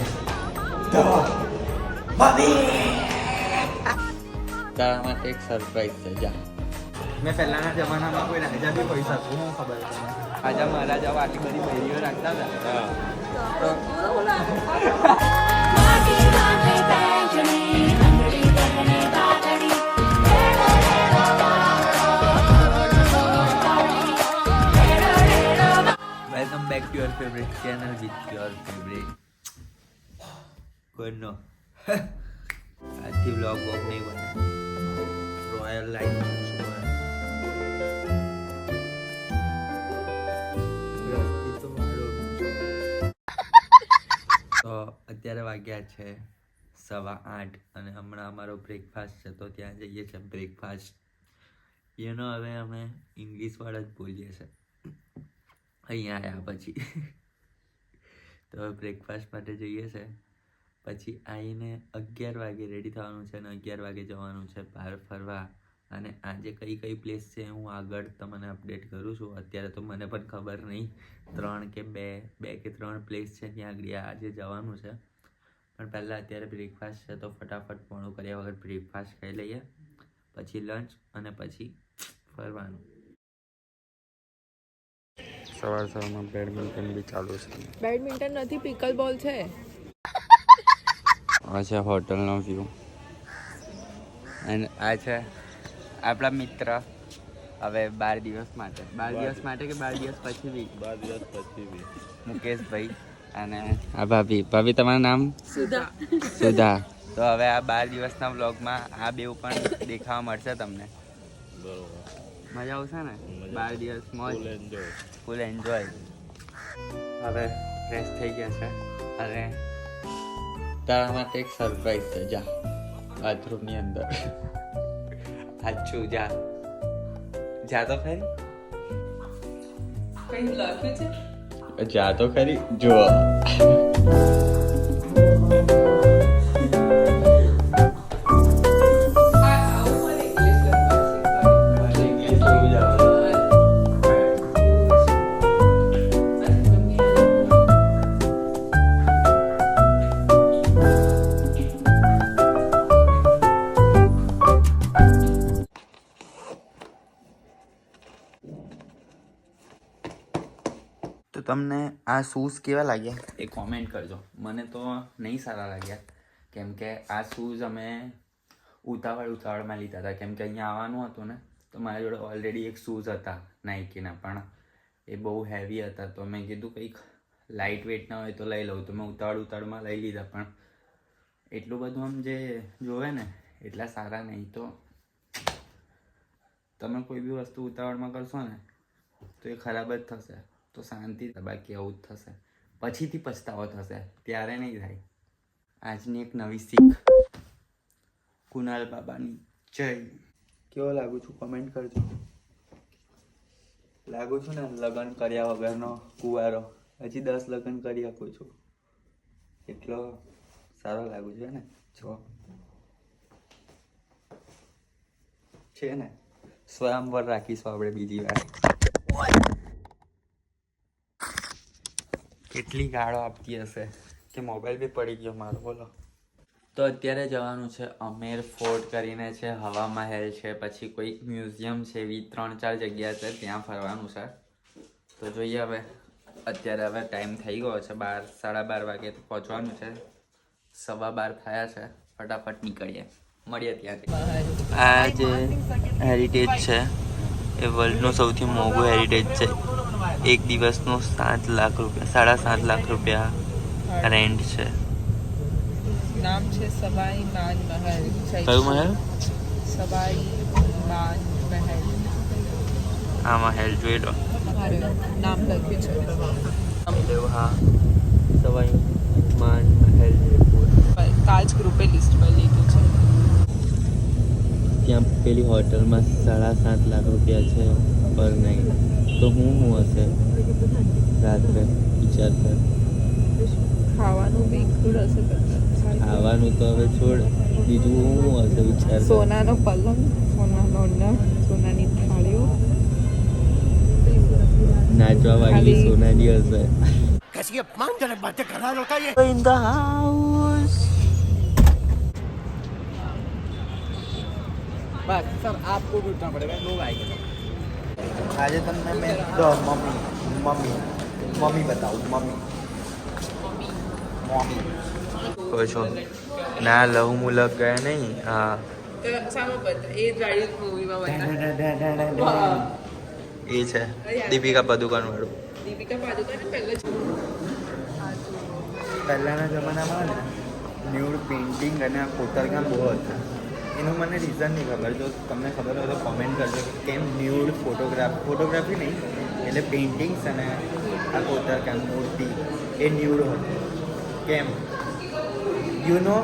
છે તારા માટે એક સરપ્રાઈઝ છે જા. મેં પહેલાના જમાનામાં કોઈ રાજા બી પૈસા હતું હું ખબર તમને રાજા મહારાજાઓ આટલી બધી બહેરીઓ રાખતા હતા. Welcome back to your favourite channel with your favourite કોઈનો આજથી વ્લોગ વોગ નહીં બને રોયલ લાઈફ તો અત્યારે વાગ્યા છે સવા આઠ અને હમણાં અમારો બ્રેકફાસ્ટ છે તો ત્યાં જઈએ છીએ બ્રેકફાસ્ટ એનો હવે અમે ઇંગ્લિશવાળા જ બોલીએ છીએ. અહીંયા આવ્યા પછી. તો હવે બ્રેકફાસ્ટ માટે જઈએ છે પછી આવીને અગિયાર વાગે રેડી થવાનું છે અને અગિયાર વાગે જવાનું છે બહાર ફરવા. અને આજે કઈ કઈ પ્લેસ છે હું આગળ તમને અપડેટ કરું છું. અત્યારે તો મને પણ ખબર નહીં. ત્રણ કે બે બે કે ત્રણ પ્લેસ છે ત્યાં આગળ આજે જવાનું છે. પણ પહેલાં અત્યારે બ્રેકફાસ્ટ છે તો ફટાફટ પોણું કર્યા વગર બ્રેકફાસ્ટ ખાઈ લઈએ. પછી લંચ અને પછી ફરવાનું. સવાર સવારમાં બેડમિન્ટન બી ચાલુ છે. બેડમિન્ટન નથી પિકલ બોલ છે. આ છે હોટલનો વ્યૂ અને આ છે આપણા મિત્ર હવે બાર દિવસ માટે. બાર દિવસ માટે કે બાર દિવસ પછી બી બાર દિવસ પછી બી મુકેશભાઈ અને આ ભાભી. ભાભી તમારું નામ? સુધા. સુધા. તો હવે આ બાર દિવસના વ્લોગમાં આ બેવ પણ દેખાવા મળશે તમને. બરોબર. મજા આવશે ને? બાર દિવસ મોજ. એન્જોય ફૂલ એન્જોય હવે ફ્રેશ થઈ ગયા છે. અને તારા માટે એક સરપ્રાઈઝ છે. જા બાથરૂમની અંદર. સાચું જા. જા તો ખરી. કઈ લખ્યું છે? જા તો ખરી. જો આ શૂઝ કેવા લાગ્યા? એ કોમેન્ટ કરજો. મને તો નહીં સારા લાગ્યા. કેમ કે આ શૂઝ અમે ઉતાવળ ઉતાવળમાં લીધા હતા. કેમ કે અહીંયા આવવાનું હતું ને, તો મારા જોડે ઓલરેડી એક શૂઝ હતા નાઇકીના પણ એ બહુ હેવી હતા. તો મેં કીધું કંઈક લાઇટ વેટના હોય તો લઈ લઉં. તો મેં ઉતાવળ ઉતાવળમાં લઈ લીધા. પણ એટલું બધું આમ જે જોવે ને, એટલા સારા નહીં. તો તમે કોઈ બી વસ્તુ ઉતાવળમાં કરશો ને, તો એ ખરાબ જ થશે. તો શાંતિ બાકી આવું જ થશે. પછીથી પછતાવો થશે. ત્યારે નહીં થાય. આજની એક નવી શીખ. કુનાલ બાબાની જય. કેવો લાગુ છું? કમેન્ટ કરજો. લાગુ છું ને લગ્ન કર્યા વગરનો કુવારો. હજી દસ લગ્ન કરી શકું છું. એટલો સારો લાગુ છે ને? જો. છે ને? સ્વયંવર રાખીશું આપણે બીજી વાર. કેટલી ગાળો આપતી હશે કે મોબાઈલ બી પડી ગયો મારો, બોલો. તો અત્યારે જવાનું છે અમેર ફોર્ટ કરીને છે, હવા મહેલ છે, પછી કોઈ મ્યુઝિયમ છે, એવી ત્રણ ચાર જગ્યા છે, ત્યાં ફરવાનું છે. તો જોઈએ હવે, અત્યારે હવે ટાઈમ થઈ ગયો છે, બાર, સાડા બાર વાગે પહોંચવાનું છે. સવા બાર થયા છે, ફટાફટ નીકળીએ. મળીએ ત્યાંથી આ જે હેરિટેજ છે, એ વર્લ્ડનું સૌથી મોંઘું હેરિટેજ છે. એક દિવસનું સાત લાખ રૂપિયા સાડા સાત લાખ રૂપિયા રેન્ટ છે. નામ છે સવાઈ માન મહેલ કયું મહેલ? સવાઈ માન મહેલ. આ મહેલ જોઈ લો. નામ લખ્યું છે. હા. સવાઈ માન મહેલ તાજ ગ્રુપે લિસ્ટ લીધું છે. ત્યાં પેલી હોટલમાં સાડા સાત લાખ રૂપિયા છે. પર નાઈટ તો હું હું હશે રાત્રે વિચાર કર ખાવાનું બી good હશે બધા. ખાવાનું તો હવે છોડ બીજું હું હું હશે વિચાર કર સોનાનો પલંગ સોનાનો નળ સોનાની થાળીઓ નાચવા વાળી ખાલી- સોનાની હશે ऐसी अपमानजनक बातें कर रहा लड़का ये in the house bus sir આપકો भी उठना पड़ेगा लोग आएंगे આજે તમને મેં ધ મમ્મી મમ્મી મમ્મી બતાવું મમ્મી. મમ્મી. કહો છો. ના લવ મુલક ગયા નહીં. હા. એ છે. દીપિકા પદુકોણ વાળું. દીપિકા પાદુકોણ પહેલાના પહેલાંના જમાનામાં ને ન્યૂડ પેઇન્ટિંગ અને આ કોતરકામ બહુ હતા. એનું મને રીઝન નહીં ખબર. જો તમને ખબર હોય તો કોમેન્ટ કરજો કે કેમ ન્યૂડ ફોટોગ્રાફ ફોટોગ્રાફી નહીં એટલે પેઇન્ટિંગ્સ અને આ કોતરકામ મૂર્તિ એ ન્યૂડ હતું કેમ? You know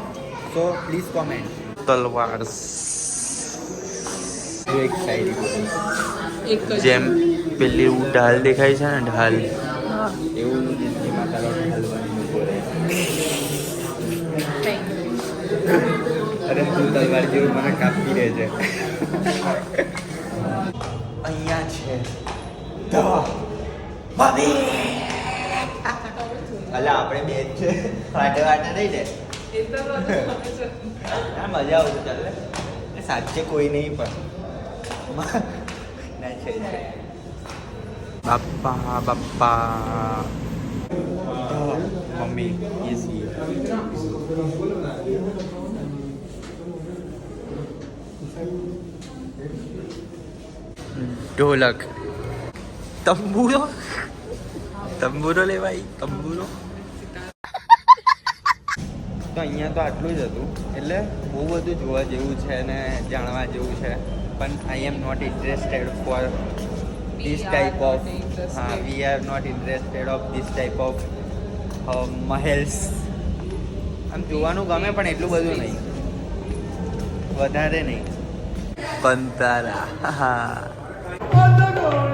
so please comment તલવાર. એક શાયરી જેમ પેલી એવું ઢાલ દેખાય છે ને ઢાલ. એવું જિંદગીમાં તારો હલવાની ઊભો રહે અરે તું તલવાર જેવું મને કાપી રહે છે. અહીંયા છે અલા આપણે બે જ છે. વાટે વાટે નહીં ને મજા આવશે ચાલે સાચે કોઈ નહીં પણ. બાપ્પા બાપ્પા. મમ્મી ઇઝ ઢોલક. તંબુરો? તંબુરો લેવાય તંબુરો. તો અહીંયા તો આટલું જ હતું. એટલે બહુ બધું જોવા જેવું છે ને જાણવા જેવું છે. પણ I am not interested for this type of હા we are not interested of this type of મહેલ્સ આમ જોવાનું ગમે પણ એટલું બધું નહીં. વધારે નહીં. કંતારા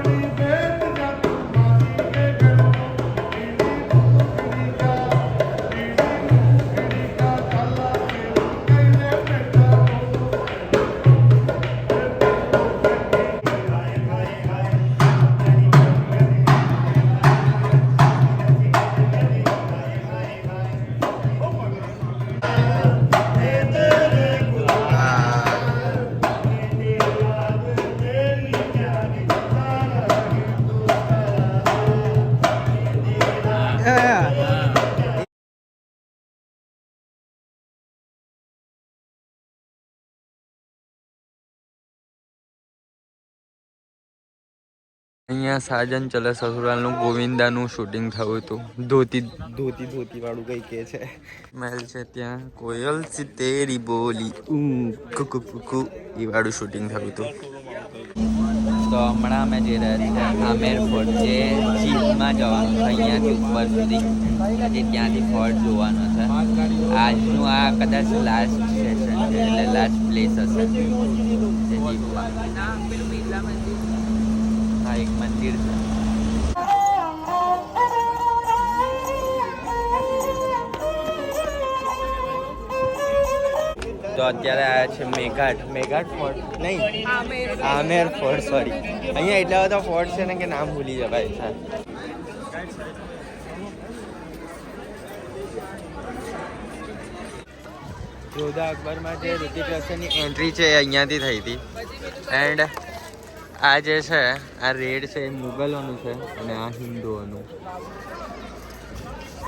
અહીંયા સાજન ચલે સસુરાલનું ગોવિંદાનું શૂટિંગ થયું હતું. ધોતી ધોતી ધોતી વાળું કઈ કે છે? મહેલ છે ત્યાં. કોયલ સી તેરી બોલી. ઉ કુકુ કુકુ એ વાળું શૂટિંગ થયું હતું. તો હમણાં અમે જઈ રહ્યા છીએ આમેર ફોર્ટ જે ચીનમાં જવાનું છે. અહીંયાથી ઉપર સુધી. જે ત્યાંથી ફોર્ટ જોવાનો છે. આજનું આ કદાચ લાસ્ટ સેશન છે એટલે લાસ્ટ પ્લેસ હશે. એક મંદિર છે. તો અત્યારે આવ્યા છે મેઘાટ. મેઘાટ ફોર્ટ? નહીં. આમેર આમેર ફોર્ટ સોરી અહીંયા એટલા બધા ફોર્ટ છે ને કે નામ ભૂલી જવાય. છે જોધા અકબરમાં જે ઋતિક રોશનની એન્ટ્રી છે એ અહીંયાથી થઈ હતી. એન્ડ આ જે છે આ રેડ છે એ મુગલોનું છે અને આ હિન્દુઓનું.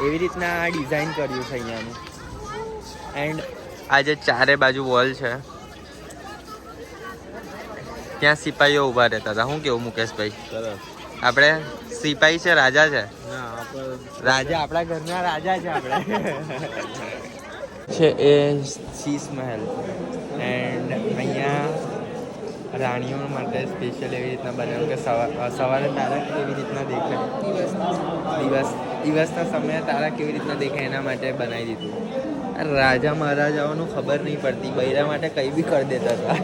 એવી રીતના આ ડિઝાઇન કર્યું છે અહીંયાનું. એન્ડ આ જે ચારે બાજુ વોલ છે ત્યાં સિપાહીઓ ઊભા રહેતા હતા. શું કેવું મુકેશભાઈ? આપણે સિપાહી છે રાજા છે? રાજા આપણા ઘરના રાજા છે આપણે. છે એ શીશ મહેલ. એન્ડ અહીંયા રાણીઓ માટે સ્પેશિયલ એવી રીતના બનાવ્યું કે સવાર સવારે તારા કેવી રીતના દેખાય? દિવસ દિવસના સમયે તારા કેવી રીતના દેખાય એના માટે બનાવી દીધું. રાજા મહારાજાઓનું ખબર નહીં પડતી બૈરા માટે કંઈ બી કરી દેતા હતા.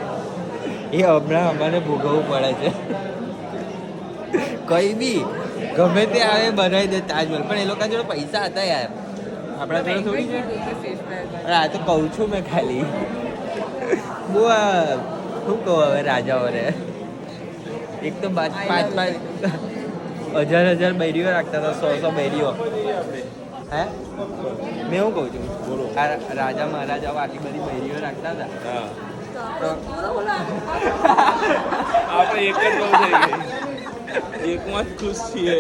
એ હમણાં અમારે ભોગવવું પડે છે. કંઈ બી ગમે તે આવે બનાવી દે તાજમહલ. પણ એ લોકો જોડે પૈસા હતા યાર. આપણા જોડે થોડી છે. આ તો કહું છું મેં ખાલી. બહુ શું કહો હવે રાજાઓને? એક તો પાંચ પાંચ પાંચ હજાર હજાર બૈરીઓ રાખતા હતા સો સો બૈરીઓ. હે? મેં એવું કહું છું? બોલો. રાજા મહારાજાઓ આટલી બધી બૈરીઓ રાખતા હતા. આપણે એક જ બહુ થઈ ગઈ એકમાં જ ખુશ છીએ.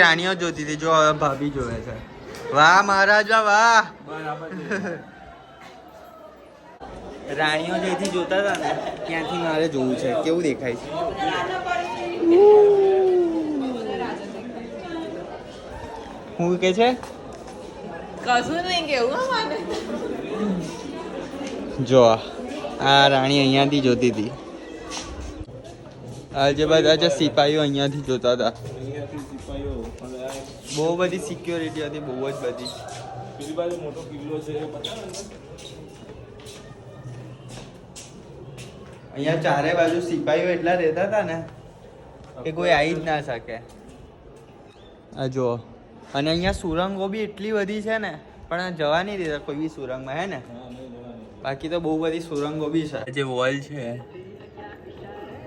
રાણીઓ જોતી હતી જો હવે ભાભી જોવે છે. વાહ મહારાજા વાહ. બરાબર છે. રાણીઓ જેથી જોતા હતા ને ત્યાંથી મારે જોવું છે. કેવું દેખાય છે? હું કે છે? કશું નહીં કેવું મને? જો આ રાણી અહીંયાથી જોતી હતી. આજે બધા જે સિપાહીઓ અહીંયાથી જોતા હતા. બહુ બધી સિક્યોરિટી હતી બહુ જ બધી. મોટો કિલ્લો છે અહીંયા ચારે બાજુ સિપાહીઓ એટલા રહેતા હતા ને કે કોઈ આવી જ ના શકે. આ જો અને અહીંયા સુરંગો બી એટલી બધી છે ને પણ જવા નહીં દેતા કોઈ બી સુરંગમાં હે ને. બાકી તો બહુ બધી સુરંગો બી છે. જે વોલ છે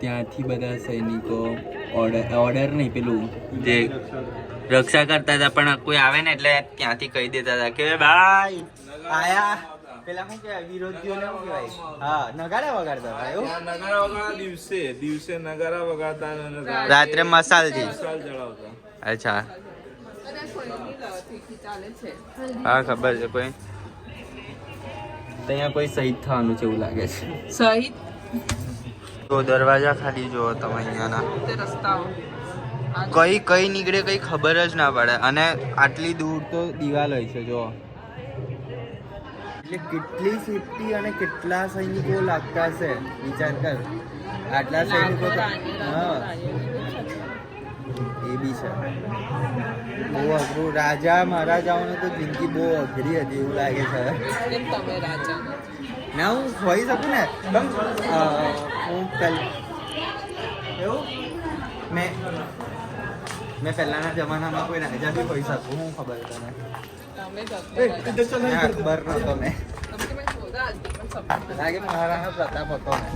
ત્યાંથી બધા સૈનિકો ઓર્ડર ઓર્ડર નહીં પેલું જે રક્ષા કરતા હતા પણ કોઈ આવે ને એટલે ત્યાંથી કહી દેતા હતા કે ભાઈ આયા. પેલા શું કહેવાય વિરોધીઓને શું કહેવાય? હા નગારા વગાડતા હતા એવું? નગારા વગાડતા દિવસે દિવસે નગારા વગાડતા રાત્રે રાત્રે મસાલથી મસાલ ચડાવતા. અચ્છા. હા ખબર છે કોઈ. અહીંયા કોઈ શહીદ થવાનું છે એવું લાગે છે. શહીદ? તો દરવાજા ખાલી જુઓ તમે અહીંયાના. રસ્તાઓ. કઈ કઈ નીકળે કઈ ખબર જ ના પડે. અને આટલી દૂર તો દિવાલ હોય છે જો એટલે કેટલી સેફટી અને કેટલા સૈનિકો લાગતા હશે? વિચાર કર. આટલા સૈનિકો હા. એ બી છે. બહુ અઘરું. રાજા મહારાજાઓને તો જિંદગી બહુ અઘરી હતી એવું લાગે છે. ના હું હોઈ શકું ને? કેમ હું એવું? મેં મેં પહેલાના જમાનામાં કોઈ રાજા બી હોઈ શકું હું ખબર તને? અકબર નતો મેં લાગે મહારાણા પ્રતાપ હતો ને.